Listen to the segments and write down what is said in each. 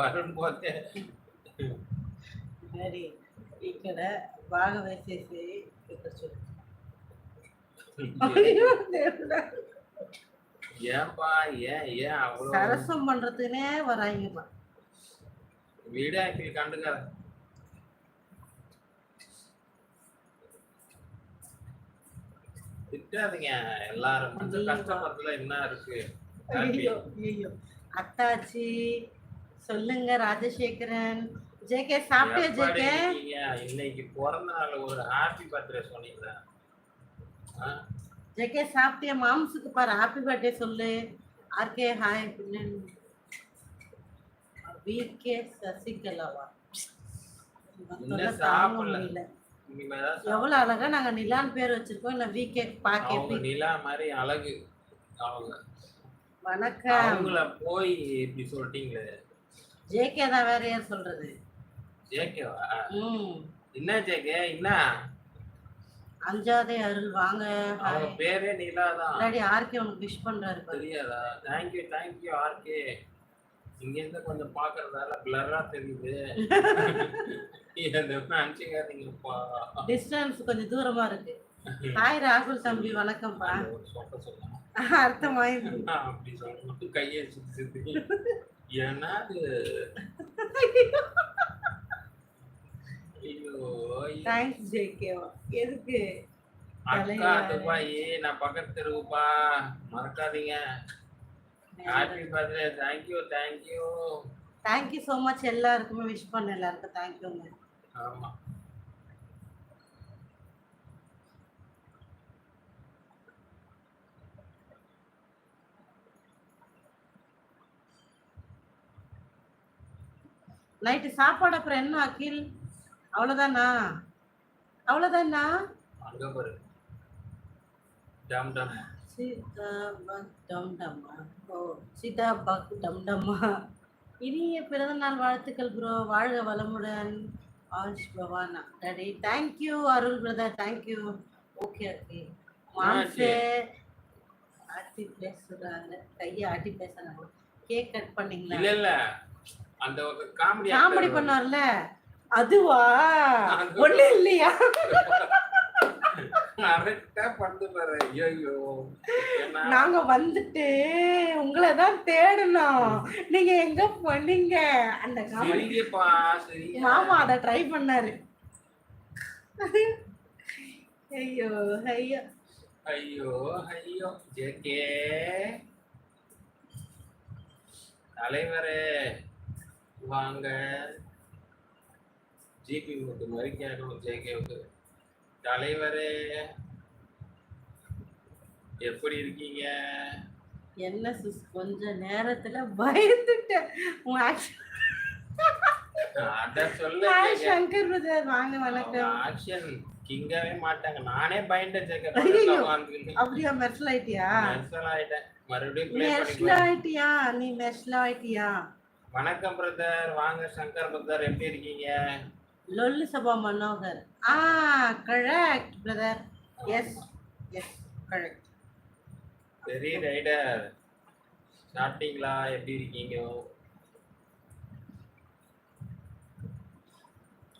వరుణ్ పోతే మరి ఇక్కడ బాగా వేసేసి ఇక్కడ చూడు ஐயோ, தேவடா. ஏன்பா ஏன் ஏன் அவ்வளோ சரசம் பண்றதுக்குனே வராங்கப்பா வீடு ஆக்டில் கண்டுக்காத திட்டாதீங்க எல்லாரும் கொஞ்சம் ஐயோ. கஷ்டப்படுறதுல என்ன இருக்கு ஐயோ ஐயோ அத்தாச்சி சொல்லுங்க ராஜசேகரன். ஜேகே சாப்பிட்டியா ஜேகே? இன்னைக்கு பிறந்த நாள் ஒரு ஹாப்பி பர்த்டே சொன்னீங்களா? ஜேகே சாப்பிட்டியா? மாம்சுக்கு பாரு ஹாப்பி பர்த்டே சொல்லு. ஆர்கே ஹாய் விகே சசிகலாவா? சாப்பிடல. எவ்வளவு அழகா நாங்க நிலான் பேர் வச்சிருக்கோம். இல்ல விகே பாக்கே நிலா மாதிரி அழகு. அவங்க. வணக்கம். அவங்கள போய் இப்படி சொல்லிட்டீங்களே. ஜேகே தான் வேற யார் சொல்றது? ஜேகேவா ம். என்ன ஜேகே என்ன? அஞ்சாதே அருள் வாங்க அவங்க பேரே நிலா தான். முன்னாடி ஆர்கே உனக்கு விஷ் பண்றாரு தெரியாதா? தேங்க்யூ தேங்க்யூ ஆர்கே இங்க இருந்து கொஞ்சம் பாக்குறதால பிளரா தெரியுது. நினைச்சுக்காதீங்கப்பா. டிஸ்டன்ஸ் கொஞ்சம் தூரமா இருக்கு. ஹாய் ராகுல் தம்பி வணக்கம்ப்பா. ஒரு சொக்க சொல்லலாம் அப்படி சொல்லணும் கையை சுத்தி சுத்தி. ஏன்னா அது. தேங்க்ஸ் ஜேகே எதுக்கு? அக்கா தலையா. துபாய் நான் பக்கத்து தெருவுப்பா. மறக்காதீங்க. Happy birthday thank you thank you thank you so much எல்லாருக்குமே விஷ் பண்ண எல்லாருக்கும் தேங்க்யூங்க ஆமா. நைட்டு சாப்பாடு அப்புறம் என்ன அகில்? அவ்வளோதானா அவ்வளோதானா இனிய பிறந்தநாள் வாழ்த்துக்கள் ப்ரோ வாழ்க வளமுடன். Ash Bhavana daddy thank you Arul brother thank you okay okay மாம்சே. ஆட்டி பேசுறாங்க. கையை ஆட்டி பேசுறாங்க. கேக் கட் பண்ணீங்களா? இல்ல. அந்த காமெடி காமெடி பண்ணார்ல? அதுவா? அது- ஒண்ணு இல்லையா? நாங்க வந்துட்டு உங்களை தான் தேடணும். நீங்க எங்க பண்ணீங்க அந்த காமெடி மாமா அத ட்ரை பண்ணாரு. ஐயோ ஐயோ. ஐயோ ஐயோ. ஜேகே தலைவரே. வாங்க. ஜிபி முத்து மாதிரி கேட்கணும் ஜேகேவுக்கு தலைவரே எப்படி இருக்கீங்க? என்ன சிஸ் கொஞ்ச நேரத்துல பயந்துட்டேன். சங்கர் பிரதர். வாங்க வணக்கம். ஆக்ஷன் கிங்கவே மாட்டாங்க. நானே பயந்த ஐயையோ. ஜேகே அப்படியா மெர்சல் ஆயிட்டியா? ஆயிட்டேன். மறுபடியும் மெர்சல் ஆயிட்டியா? நீ மெர்சல் ஆயிட்டியா? வணக்கம் பிரதர் வாங்க சங்கர் பிரதர் எப்படி இருக்கீங்க? லொல்லு சபா மனோகர். ஆ correct brother yes yes correct சரி ரைடர் சாப்பிட்டீங்களா? எப்படி இருக்கீங்க?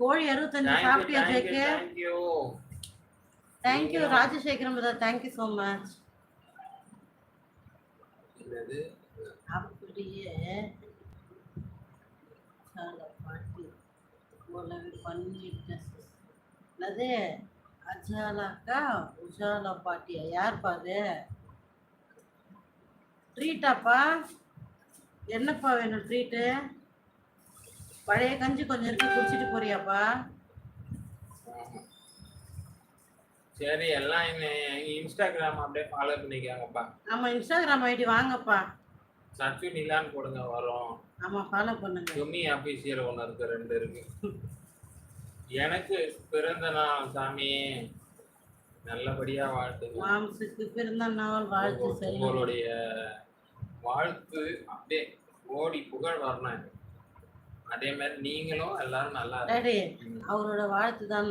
கோழி அறுபத்தஞ்சு சாப்பிட்டியா JK thank you thank you. Rajasekaran brother thank you so much அப்படியே சாலா பாட்டி உலக பண்ணிட்டேன் என்னது? அஜாலாக்கா உஜாலா பாட்டியா? யார் பாரு ட்ரீட்டாப்பா என்னப்பா வேணும் ட்ரீட்டு பழைய கஞ்சி கொஞ்சம் இருக்கு குடிச்சிட்டு போறியாப்பா. சரி எல்லாம் இன்ஸ்டாகிராம் அப்படியே ஃபாலோ பண்ணிக்காங்கப்பா. ஆமா இன்ஸ்டாகிராம் ஐடி வாங்கப்பா. சச்சு நிலான்னு போடுங்க வரும். ஆமா ஃபாலோ பண்ணுங்க. சுமி அபிஷியல் ஒன்று இருக்கு ரெண்டு இருக்கு. எனக்கு பிறந்த நாள் சாமி நல்லபடியா வாழ்த்துங்க மாம்சுக்கு பிறந்த நாள் வாழ்த்து உங்களுடைய வாழ்த்து அப்படியே ஓடி புகழ் வரணும் அதே மாதிரி நீங்களும் எல்லாரும் நல்லா. அவரோட வாழ்த்து தான்